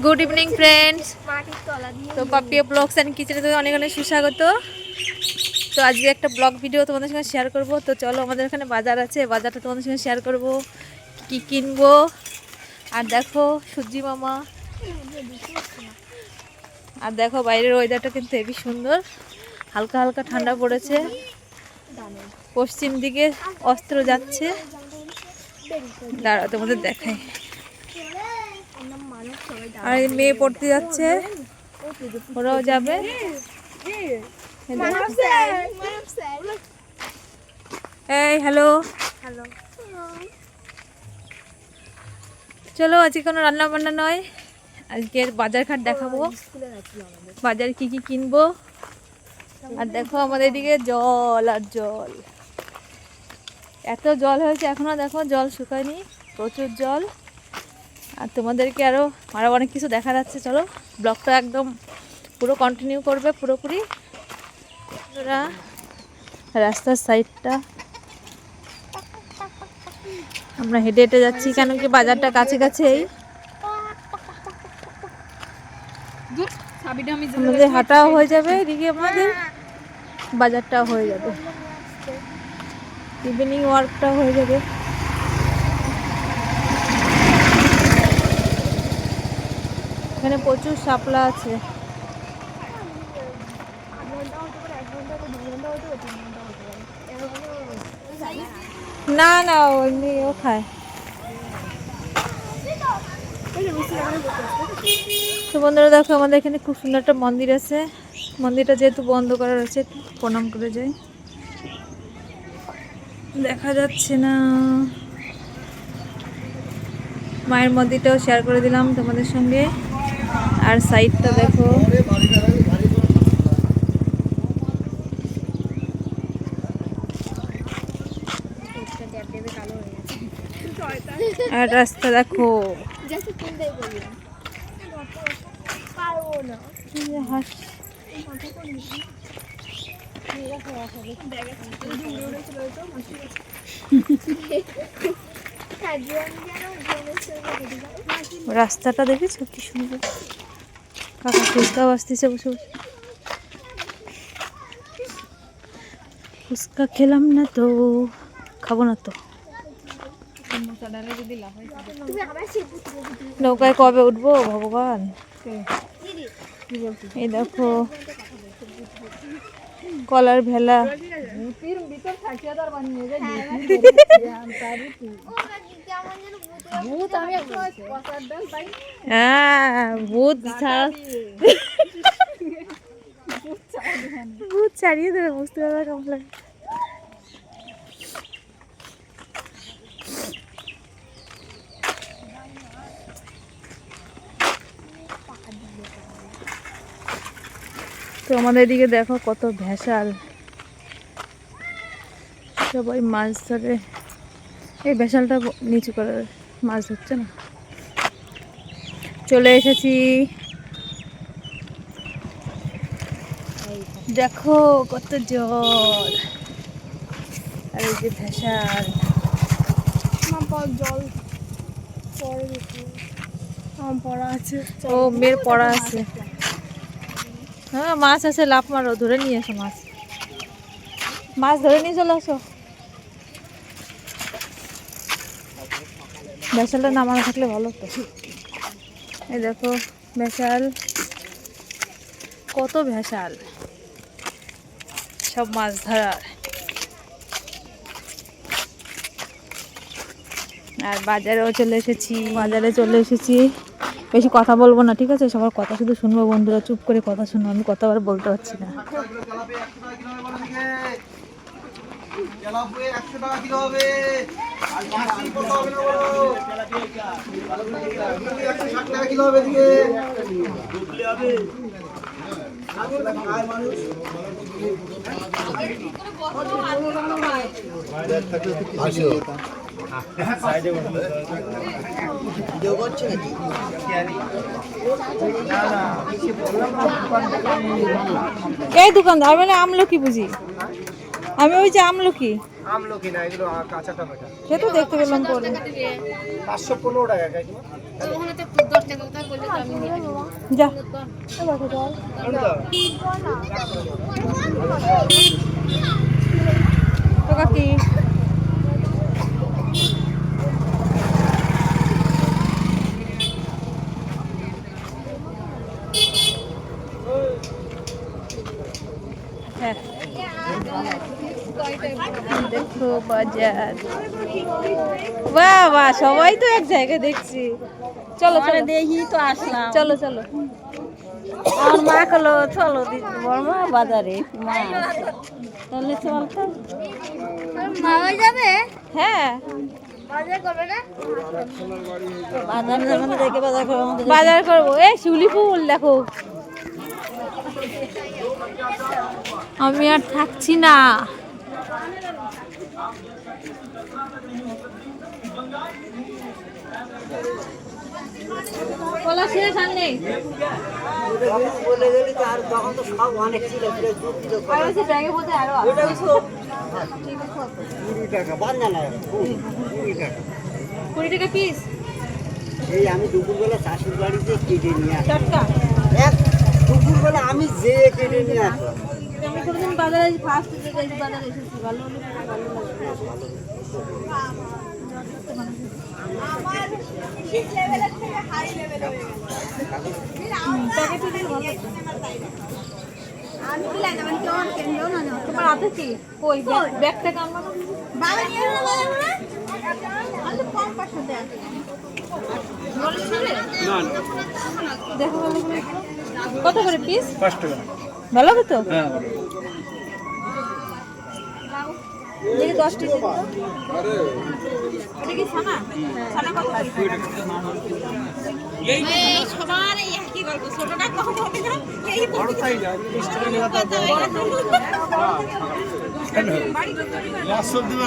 Good evening friends তো Papiya blogs and কিচেনে তো অনেক অনেক সুস্বাগত। তো আজকে একটা ব্লগ ভিডিও তোমাদের সঙ্গে শেয়ার করব। তো চলো আমাদের এখানে বাজার আছে বাজারটা তোমাদের সঙ্গে শেয়ার করব। কি কিনবো? আর দেখো সূর্যি মামা। আর দেখো বাইরের ওয়েদারটা কিন্তু হেবি সুন্দর। হালকা হালকা ঠান্ডা পড়েছে। পশ্চিম দিকে অস্ত্র যাচ্ছে। দাঁড়া তোমাদের সবাই আর মেয়ে পড়তে যাচ্ছে। ওরাও যাবে। এই হ্যালো হ্যালো চলো, আজকে কোনো রান্না বান্না নয়। আজকে বাজার ঘাট দেখাবো। বাজার কি কি কিনবো? আর দেখো আমাদের এদিকে জল আর জল। এত জল হয়েছে, এখনও দেখো জল শুকায়নি, প্রচুর জল। আর তোমাদেরকে আরও আরও অনেক কিছু দেখা যাচ্ছে চলো। ব্লগটা একদম পুরো কন্টিনিউ করবে পুরোপুরি। বন্ধুরা, রাস্তার সাইডটা আমরা হেঁটে হেঁটে যাচ্ছি কেন কি বাজারটা কাছে কাছেই আমাদের হাঁটাও হয়ে যাবে এদিকে আমাদের বাজারটাও হয়ে যাবে। ইভিনিং ওয়ার্কটাও হয়ে যাবে এখানে প্রচুর শাপলা আছে আধ ঘণ্টা হতে পারে এক ঘণ্টা হতে দু ঘণ্টা হতে পারে তিন ঘণ্টা প্রচুর পারে আছে। না না এমনি ও খায়। তো বন্ধুরা, দেখো আমাদের এখানে খুব সুন্দর একটা মন্দির আছে। মন্দিরটা যেহেতু বন্ধ করা রয়েছে প্রণাম করে যাই। দেখা যাচ্ছে না। মায়ের মন্দিরটাও শেয়ার করে দিলাম তোমাদের সঙ্গে। আর সাইডটা দেখো। আর রাস্তা দেখো। রাস্তাটা দেখেছ? কি সুন্দর। কাকা ফুচকা বাসতেছে বসে বসে। ফুচকা খেলাম না তো খাব না তো। নৌকায় কবে উঠবো ভগবান? এই দেখো। কলার ভেলা। ভূত হ্যাঁ ছাড়া ভূত ছাড়িয়ে দেবে বুঝতে পারবে কেমন তো আমাদের এদিকে দেখো কত ভেসাল। সবাই মাছ ধরে। এই ভেসালটা নিচু করে মাছ ধরছে না। চলে এসেছি। দেখো কত জল। আর এই যে ভেসাল। জল আমার পড়া আছে ও মেয়ের পড়া আছে। হ্যাঁ মাছ আছে লাভ মারো, ধরে নিয়ে এসো মাছ। মাছ ধরে নিয়ে চলে আসো। ভেসালটা নামানো থাকলে ভালো তো এই দেখো, ভেসাল। কত ভেসাল। সব মাছ ধরার। আর বাজারেও চলে এসেছি। বাজারে চলে এসেছি। বেশি কথা বলব না, ঠিক আছে? সবার কথা শুধু শুনব, বন্ধুরা, চুপ করে কথা শুনব আমি কথা আর বলতে পারছি না। এই দোকানদার আমি বলে আমলকি বুঝি? আমি ওই যে আমলকি। আমলকি না এগুলো কাঁচা টমেটো। সে তো দেখতে পেলাম পরে। পাঁচশো পনেরো টাকা কাকিমা যা। তো? কাকি হ্যাঁ দেখো বাজার। বাহ বাহ সবাই তো এক জায়গায় দেখছি। চলো চলো। দেখি তো আসলাম। চলো চলো। আমার মা কলো চলো বর্মা বাজারে। মা তাহলে চল তো। মামা যাবে? হ্যাঁ। বাজার করবে না? বাজার যাবে না। দেখে বাজার করে বাজার করব। এ শিউলি ফুল দেখো। আমি আর থাকছি না। কলা শেষ আর বলে গেলি তো আর তখন তো সব অনেক ছিল আরও কুড়ি টাকা বান্ধা না কুড়ি টাকা কুড়ি টাকা পিস এই আমি দুপুরবেলা শাশুড় বাড়িতে কেটে নিয়ে আসি। দুপুরবেলা আমি যে কেটে নিয়ে আসলাম। আমি কোনোদিন বাজারে ফার্স্ট বাজারে এসেছি ভালো হলে ভালো মানে দেখো ভালো করে। কত করে পিস পাঁচ টাকা। ভালো হবে তো? হ্যাঁ দেখি দশ করে?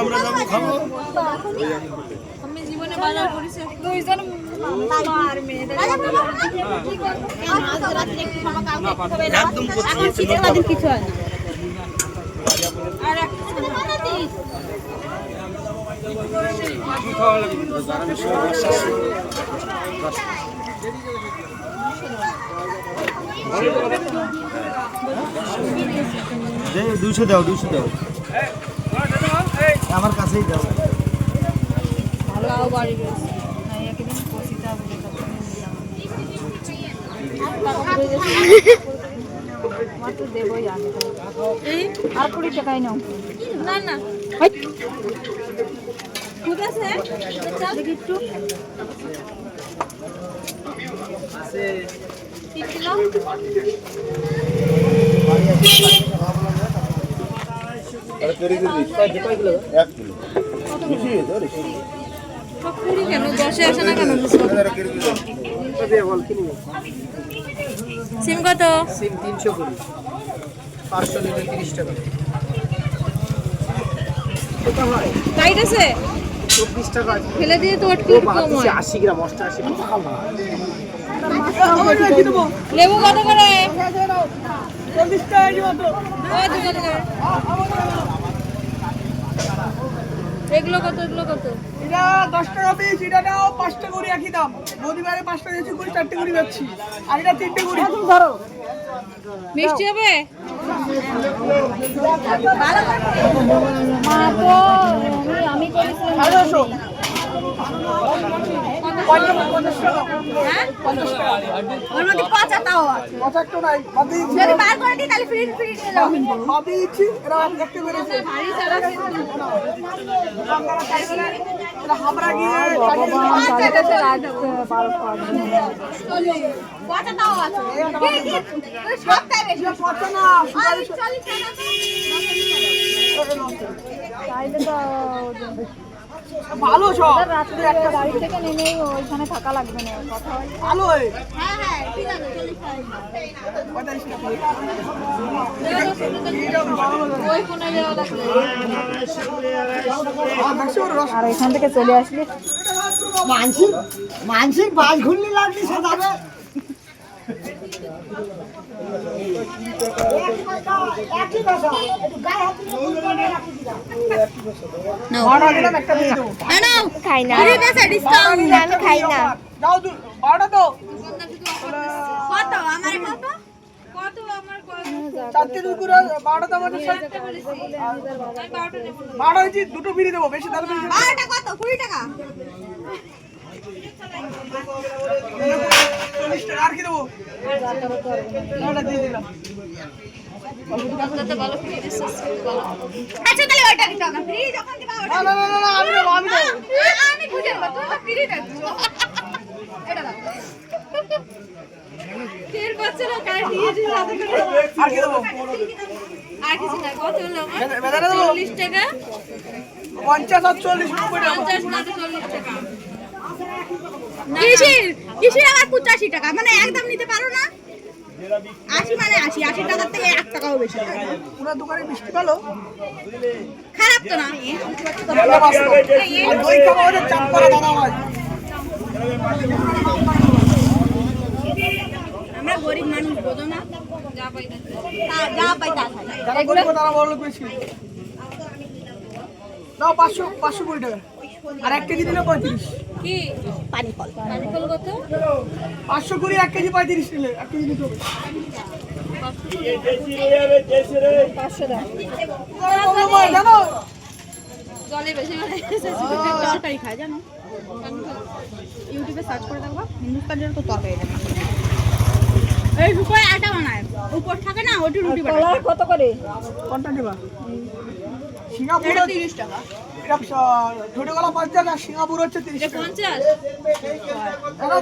আমরা যাব খাব। আমি জীবনে বাজার করেছি। দুইজন দুইশো দাও দুইশো দাও। আমার কাছেই দাও। লাউ বাড়ি গেছে হ্যাঁ একদিন কষিতে হবে আমার তো দেবই আগে আর কুড়ি টাকাই নাও। না না ঠিক আছে কেন দশে আসে না কেন সিম কত? সিম তিনশো কুড়ি। পাঁচশো নিলে তিরিশ টাকা। টাইট আছে? চব্বিশ টাকা ফেলে দিয়ে তো একটু কম হয় আশি গ্রাম অষ্টআশি লেবু কত করে? ও টাকা। কত করে এগুলো কত এগুলো কত? এটা দশ টাকা পিস এটা নাও পাঁচটা করে একই দাম। রবিবারে পাঁচটা দিয়েছি করে চারটে করে যাচ্ছি আর এটা তিনটে করে ধরো মিষ্টি হবে? মা তো আমি আমি করেছিলাম। হাবড়া গিয়ে পচা তাও ভালো সব। রাত্রে একটা বাড়ি থেকে নেমেই ওইখানে থাকা লাগবে না কথা ভালো হ্যাঁ। হ্যাঁ ঠিক আছে আর এখান থেকে চলে আসলে মানসিক মানসিক বাস ঘুরলি লাগলি সে যাবে বারোটা দিলাম একটা দিয়ে দেবো খাই না। আমি খাই না। কত? আমার কত? দুটো ফিরে দেবো বেশি বারোটা কত? কুড়ি টাকা? চল্লিশ টাকা আর কি দেবো? দিয়ে দিলাম। আচ্ছা তাহলে ওইটা দিতে হবে ফ্রি যখন দিবা ওটা না না না না না, আমি দেবো আমি দেবো। আমি বুঝে নেব তুমি তো ফ্রি রাখছো এটা দাও। ফের বাচ্চারা কার দিয়েছে সাথে করে আর কি দেবো? আর কিছু না কত হলো বেদা- বেদানা টাকা? পঞ্চাশ আর চল্লিশ পঞ্চাশ না তো চল্লিশ টাকা। কিসির? কিসির আবার পঁচাশি টাকা? মানে একদম নিতে পারো না? আশি মানে আশি আশি টাকার থেকে এক টাকাও বেশি পুরো দোকানে বৃষ্টি পেল? খারাপ তো না। আমরা গরিব মানুষ বোঝো না? যা পাই যা পাই তা খাই। যারা গরিব তারা বড় লোক দাও পাঁচশো পাঁচশো কুড়ি টাকা। আর এক কেজি দিলে পঁয়ত্রিশ। কি? পানি ফল পানি ফল কত? পাঁচশো কুড়ি এক কেজি পঁয়ত্রিশ নিলে এক কেজি দিতে হবে পাঁচশো টাকা। কম হয়, জানো জলে বেশি মানে তরকারি খায় জানো? ইউটিউবে সার্চ করে দেখবা হিন্দুস্তানের তো তরকারি এই উপরে আটা বানায়। উপর থাকে না ওটি রুটি বানায়। কত করে? কোনটা নেবা সিঙ্গাপুর টাকা। এটা গলা পঞ্চাশ আর সিঙ্গাপুর হচ্ছে তিরিশ টাকা।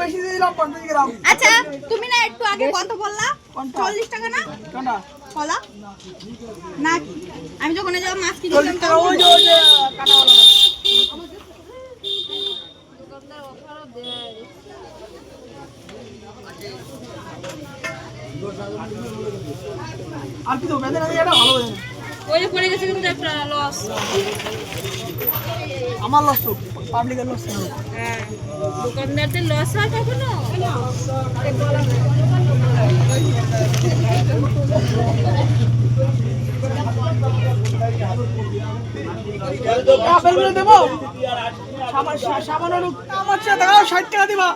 বেশি দিলাম পঞ্চাশ গ্রাম আচ্ছা তুমি না একটু আগে কত বললা? চল্লিশ টাকা না? কোনটা? কলা না কি আমি যখন মাছ কিনেছিলাম আর কি তো বেঁধে না এটা ভালো বেঁধে ওই পড়ে গেছে কিন্তু একটা লস আমার লস তো পাবলিকের লস হ্যাঁ দোকানদারদের লস হয় কখনো? আপেলগুলো দেবো? সামান্য রূপ- দাম দেখাও ষাট টাকা দিবা।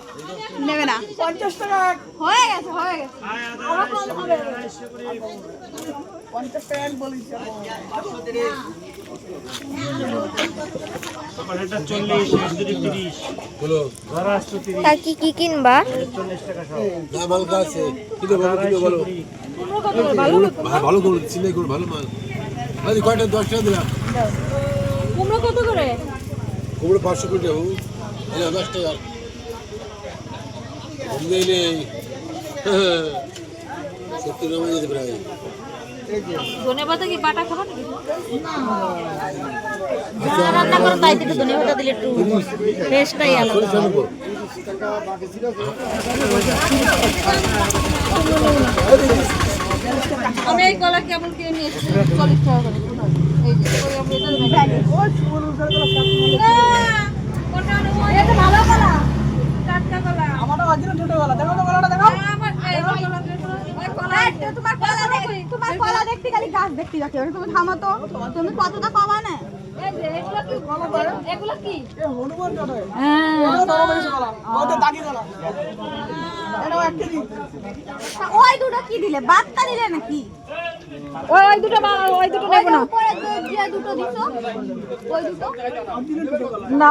নেবে না। পঞ্চাশ টাকা হয়ে গেছে হয়ে গেছে। পঞ্চাশ টাকা বলিস কি কি কিনবা? না মাল আছে। কিলো বলো কিলো বলো ভালো ভালো করে চিন্তাই করে ভালো মাল। আরে কয়টা? দশ টাকা দিলাম। কুমড়ো কত করে? কুমড়ো পাঁচশো কোটি এলে দশ টাকা। দিলে সত্তর নামে যেতে প্রায়। ধনে পাতা কি বাটা খাব নাকি? রান্না করে তাই থেকে ধনে পাতা দিলে একটু টেস্টটাই আলাদা। আমি এই কলা কেবল কিনে নিয়ে এসেছি চল্লিশ টাকা করে এই যে ওই আমি এটা নেব। না, ওটা নেব। এটা ভালো কলা টাটকা কলা আমারও আছে না ছোটো গলা দেখো তো গলাটা দেখাও আমার এই কলা ওই কলা তোমার কলা দেখ তোমার কলা দেখতে খালি গাছ দেখতে যাচ্ছে তুমি থামো তো। তুমি কতটা কমা না? এগুলো কি? এগুলো কি? এ হনুমান কাটা এটাও তো। আমার গলা ওটা দাগি গলা এটাও এক কেজি। ওই দুটো কি দিলে? বাচ্চা দিলে নাকি? ওই ওই দুটো ওই দুটো ওই যে যে- যে দুটো দিছো? ওই দুটো? না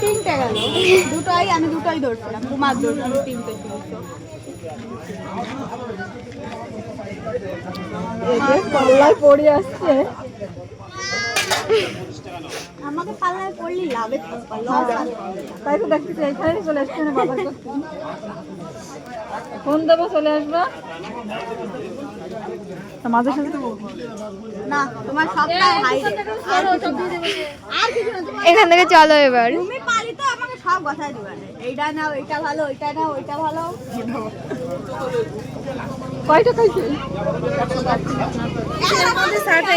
তিনটে গেল। দুটোই আমি দুটোই ধরছিলাম। তোমার ধরছিলাম তিনটে পাল্লায় পড়ে আসছে। আমাকে পাল্লায় পড়লি লাভে থাকবা লস আছে তাই তো দেখতেছি এখানেই চলে আসছে না ফোন দেবো চলে আসবা? মাঝে সাথে না তোমার সবটাই হাই আর কিছু আর কিছু এখান থেকে চলো এবার। তুমি পারি তো আমাকে সব কথাই দিবা। এইটা নাও এটা ভালো ওইটা নাও ওইটা ভালো। কয়টা খাইছে? চারটে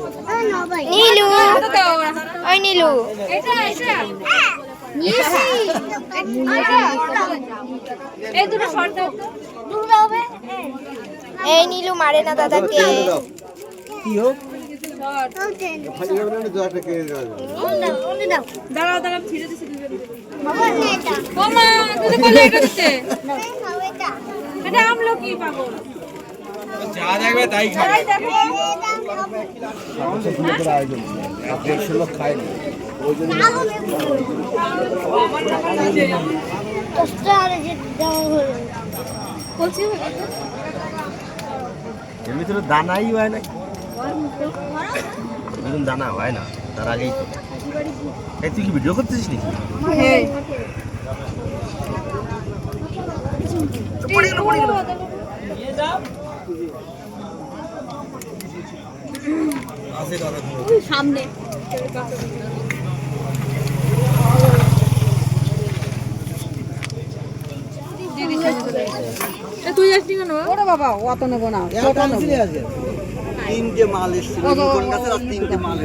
নীলু। ওই নীলু। এই নীলু মারে না দাদাকে। কি হোক? দাঁড়াও দাঁড়াও ছিঁড়ে আমলকি পাগল। যা দেখবে তাই খাবে। দেড়শো লোক খায় না এমনি তো দানাই হয় না এরকম দানা হয় না তার আগেই তো এই তুই কি ভিডিও করতেছিস নাকি সামনে। তুই যাসনি কেন ওরে বাবা অত নেব না তিনটে মাল এসেছিল কোন গাছে আর তিনটে মাল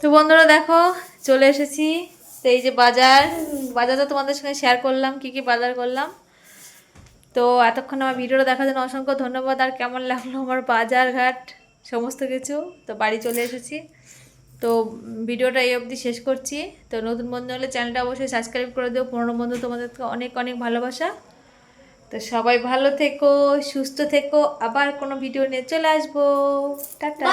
তো বন্ধুরা দেখো চলে এসেছি। এই যে বাজার বাজারটা তোমাদের সঙ্গে শেয়ার করলাম কি কি বাজার করলাম। তো এতক্ষণ আমার ভিডিওটা দেখার জন্য অসংখ্য ধন্যবাদ। আর কেমন লাগল আমার বাজার ঘাট সমস্ত কিছু? তো বাড়ি চলে এসেছি। তো ভিডিওটা এই অবধি শেষ করছি। তো নতুন বন্ধু হলে চ্যানেলটা অবশ্যই সাবস্ক্রাইব করে দিও। পুরনো বন্ধু তোমাদেরকে অনেক অনেক ভালোবাসা। তো সবাই ভালো থেকো, সুস্থ থেকো। আবার কোনো ভিডিও নিয়ে চলে আসব। টাটা।